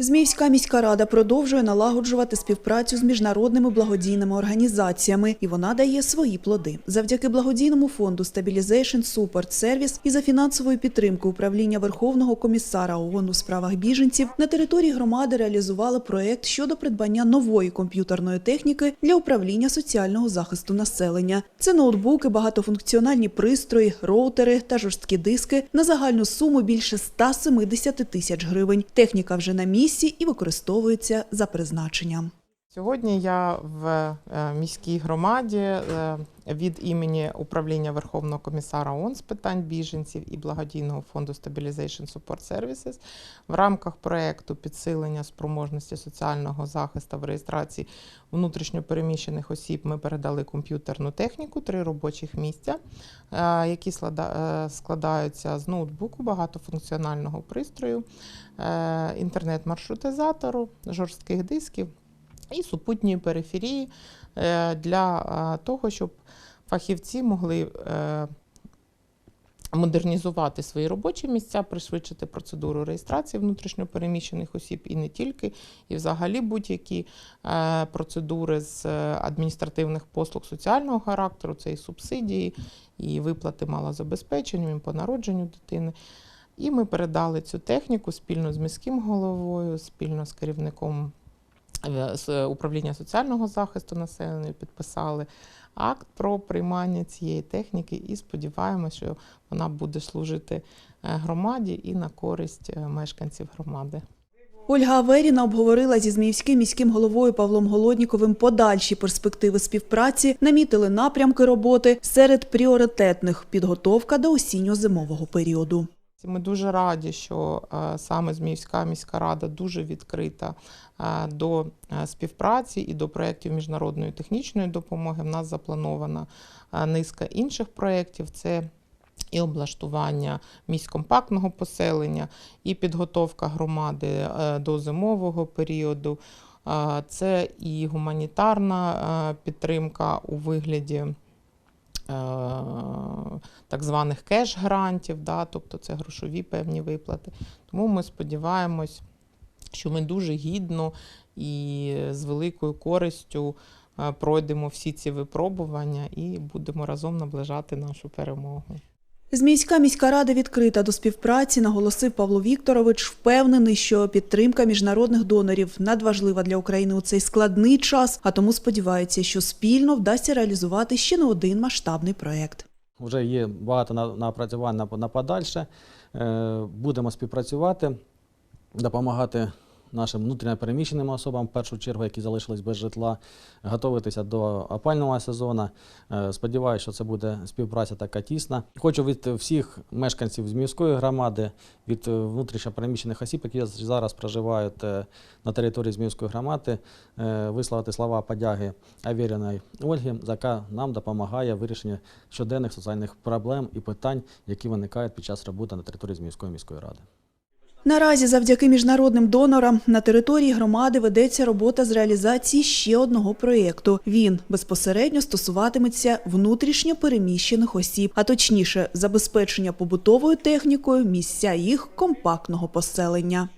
Зміївська міська рада продовжує налагоджувати співпрацю з міжнародними благодійними організаціями, і вона дає свої плоди. Завдяки благодійному фонду Stabilization Support Service і за фінансовою підтримкою управління Верховного комісара ООН у справах біженців на території громади реалізували проект щодо придбання нової комп'ютерної техніки для управління соціального захисту населення. Це ноутбуки, багатофункціональні пристрої, роутери та жорсткі диски на загальну суму більше 170 тисяч гривень. Техніка вже на місці і використовується за призначенням. Сьогодні я в е, міській громаді е, від імені управління Верховного комісара ООН з питань біженців і благодійного фонду Stabilization Support Services в рамках проекту підсилення спроможності соціального захисту в реєстрації внутрішньопереміщених осіб ми передали комп'ютерну техніку, три робочих місця, е, які складаються з ноутбуку, багатофункціонального пристрою, інтернет-маршрутизатору, жорстких дисків і супутньої периферії е, для того, щоб фахівці могли е, модернізувати свої робочі місця, пришвидшити процедуру реєстрації внутрішньопереміщених осіб і не тільки, і взагалі будь-які е, процедури з адміністративних послуг соціального характеру, це і субсидії, і виплати малозабезпеченням, і по народженню дитини. І ми передали цю техніку спільно з міським головою, спільно з керівником з управління соціального захисту населення підписали акт про приймання цієї техніки і сподіваємося, що вона буде служити е, громаді і на користь е, мешканців громади. Ольга Аверіна обговорила зі Зміївським міським головою Павлом Голодніковим подальші перспективи співпраці, намітили напрямки роботи серед пріоритетних підготовка до осінньо-зимового періоду. Ми дуже раді, що е, саме Зміївська міська рада дуже відкрита е, до е, співпраці і до проєктів міжнародної технічної допомоги. В нас запланована низка інших проєктів. Це і облаштування місць компактного поселення, і підготовка громади до зимового періоду. Це і гуманітарна підтримка у вигляді так званих кеш-грантів, да, тобто це грошові певні виплати. Тому ми сподіваємось, що ми дуже гідно і з великою користю е, пройдемо всі ці випробування і будемо разом наближати нашу перемогу. Зміївська міська рада відкрита до співпраці, наголосив Павло Вікторович, впевнений, що підтримка міжнародних донорів надважлива для України у цей складний час, а тому сподівається, що спільно вдасться реалізувати ще не один масштабний проект. Вже є багато на- напрацювань на, на подальше. Е, Будемо співпрацювати, допомагати нашим внутрішньопереміщеним особам, в першу чергу, які залишились без житла, готуватися до опального сезону. Е, Сподіваюся, що це буде співпраця така тісна. Хочу від всіх мешканців з міської громади, від внутрішньопереміщених осіб, які зараз проживають е, на території Зміївської громади, е, висловити слова подяги Авіріної Ольги, яка нам допомагає в вирішенні щоденних соціальних проблем і питань, які виникають під час роботи на території Зміївської міської ради. Наразі, завдяки міжнародним донорам, на території громади ведеться робота з реалізації ще одного проєкту. Він безпосередньо стосуватиметься внутрішньо переміщених осіб, а точніше, забезпечення побутовою технікою місця їх компактного поселення.